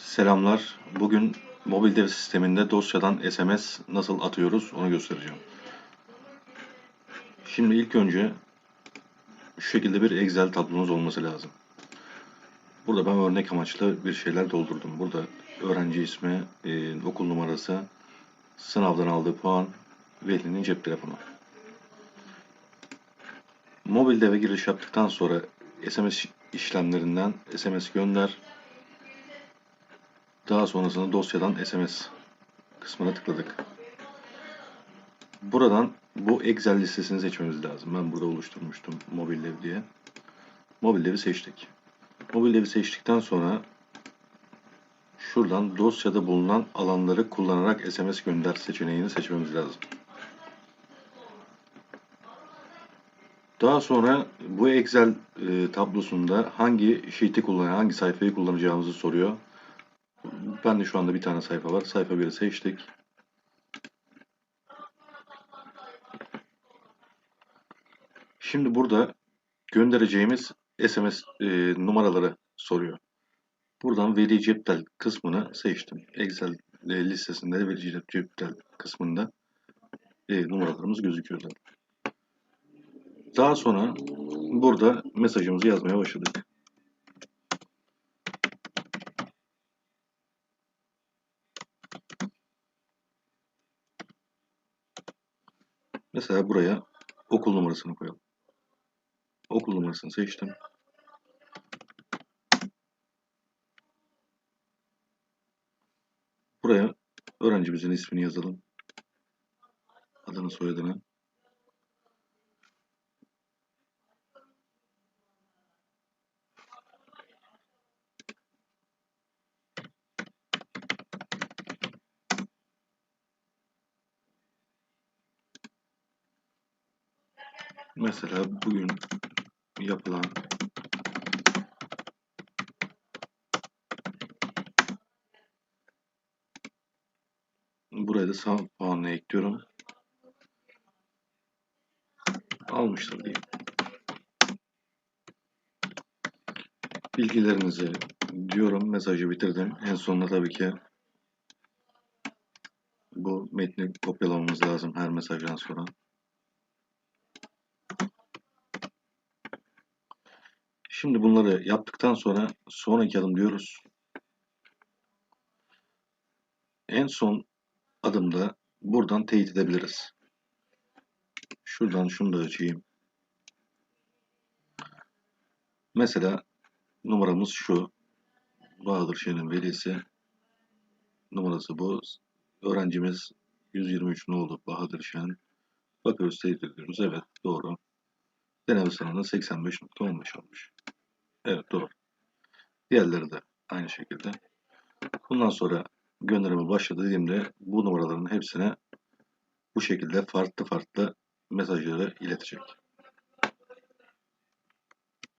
Selamlar. Bugün mobil dev sisteminde dosyadan SMS nasıl atıyoruz onu göstereceğim. Şimdi ilk önce şu şekilde bir Excel tablonuz olması lazım. Burada ben örnek amaçlı bir şeyler doldurdum. Burada öğrenci ismi, e, okul numarası, sınavdan aldığı puan, velinin cep telefonu. Mobil deve giriş yaptıktan sonra SMS işlemlerinden SMS gönder, daha sonrasında dosyadan SMS kısmına tıkladık. Buradan bu Excel listesini seçmemiz lazım. Ben burada oluşturmuştum mobil dev diye. Mobil devi seçtik. Mobil devi seçtikten sonra şuradan dosyada bulunan alanları kullanarak SMS gönder seçeneğini seçmemiz lazım. Daha sonra bu Excel e, tablosunda hangi sheet'i kullanacağımızı, hangi sayfayı kullanacağımızı soruyor. Ben de şu anda bir tane sayfa var. Sayfa 1'i seçtik. Şimdi burada göndereceğimiz SMS e, numaraları soruyor. Buradan veri ceptel kısmını seçtim. Excel e, listesinde veri ceptel kısmında e, numaralarımız gözüküyor zaten. Daha sonra burada mesajımızı yazmaya başladık. Mesela buraya okul numarasını koyalım. Okul numarasını seçtim. Buraya öğrencimizin ismini yazalım. Adını soyadını. Mesela bugün yapılan buraya da sağ puanını ekliyorum. Almıştır diyeyim. Bilgilerinizi diyorum. Mesajı bitirdim. En sonunda tabii ki bu metni kopyalamamız lazım her mesajdan sonra. Şimdi bunları yaptıktan sonra sonraki adım diyoruz. En son adımda buradan teyit edebiliriz. Şuradan şunu da açayım. Mesela numaramız şu. Bahadır Şen'in velisi. Numarası bu. Öğrencimiz 123 ne oldu Bahadır Şen. Bakıyoruz teyit ediyoruz. Evet doğru. Deneme sınavında 85.15 olmuş. Evet doğru. Diğerleri de aynı şekilde. Bundan sonra gönderime başladı dediğimde bu numaraların hepsine bu şekilde farklı farklı mesajları iletecek.